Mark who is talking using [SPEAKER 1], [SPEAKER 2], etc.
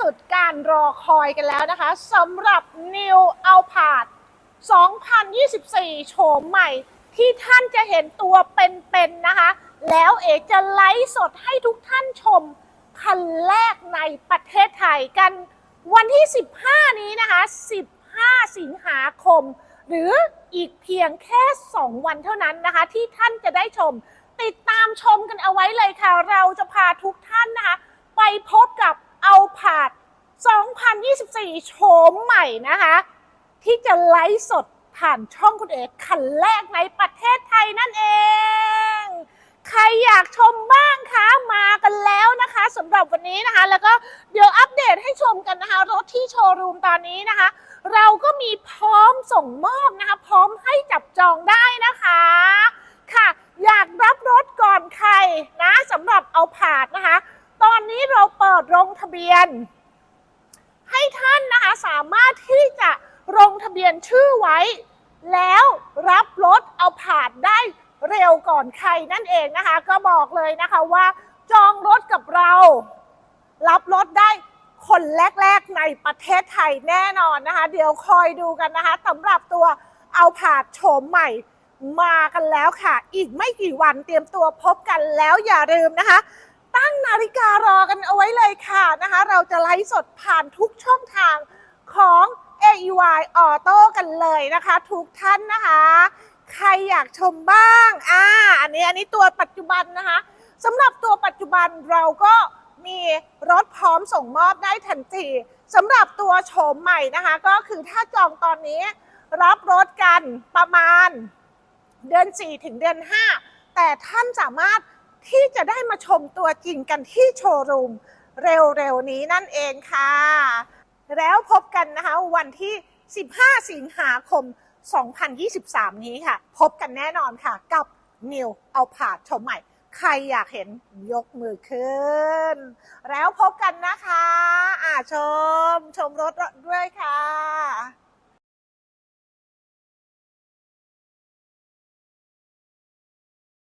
[SPEAKER 1] สุดการรอคอยกันแล้วนะคะสำหรับ New a l p a r d 2024 โฉมใหม่ที่ท่านจะเห็นตัวเป็นๆนะคะ แล้วเอกจะไลฟ์สดให้ทุกท่านชมคันแรกในประเทศไทยกันวันที่ 15 นี้นะคะ 15 สิงหาคม หรืออีกเพียงแค่ 2 วันเท่านั้นนะคะ ที่ท่านจะได้ชม ติดตามชมกันเอาไว้เลยค่ะ เราจะพาทุกท่านนะคะ ไปพบกับ เอาผาด 2024 โฉมใหม่นะคะ ที่จะไลฟ์สดผ่านช่องคุณเอกคันแรกในประเทศไทยนั่นเอง ใครอยากชมบ้างคะมากันแล้วนะคะสำหรับวันนี้นะคะ แล้วก็เดี๋ยวอัปเดตให้ชมกันนะคะ รถที่โชว์รูมตอนนี้นะคะ เราก็มีพร้อมส่งมอบนะคะ พร้อมให้จับจองได้นะคะ ค่ะ อยากรับรถก่อนใครนะสำหรับเอาผาดนะคะ ตอนนี้เราเปิ ดลงทะเบียน ให้ท่านนะคะสามารถที่จะลงทะเบียนชื่อไว้ แล้วรับรถเอาผ่านได้เร็วก่อนใครนั่นเองนะคะ ก็บอกเลยนะคะว่าจองรถกับเรา รับรถได้คนแรก ๆในประเทศไทยแน่นอนนะคะ เดี๋ยวคอยดูกันนะคะสำหรับตัวเอาผาดโฉมใหม่มากันแล้วค่ะ อีกไม่กี่วันเตรียมตัวพบกันแล้วอย่าลืมนะคะ ตั้งนาฬิการอกันเอาไว้เลยค่ะนะคะ เราจะไลฟ์สดผ่านทุกช่องทางของ AEY Auto กันเลยนะคะ ทุกท่านนะคะ ใครอยากชมบ้างอ่าอันนี้อันนี้ตัวปัจจุบันนะคะสำหรับตัวปัจจุบันเราก็มีรถพร้อมส่งมอบได้ทันทีสำหรับตัวโฉมใหม่นะคะ ก็คือถ้าจองตอนนี้รับรถกันประมาณเดือน 4 ถึงเดือน 5 แต่ท่านสามารถ ที่จะได้มาชมตัวจริงกันที่โชว์รูมเร็วๆนี้นั่นเองค่ะ แล้วพบกันนะคะวันที่ 15 สิงหาคม 2023 นี้ค่ะ พบกันแน่นอนค่ะ กับ New เอาผาดชมใหม่ ใครอยากเห็นยกมือขึ้น แล้วพบกันนะคะอ่าชม ชมรถด้วยค่ะ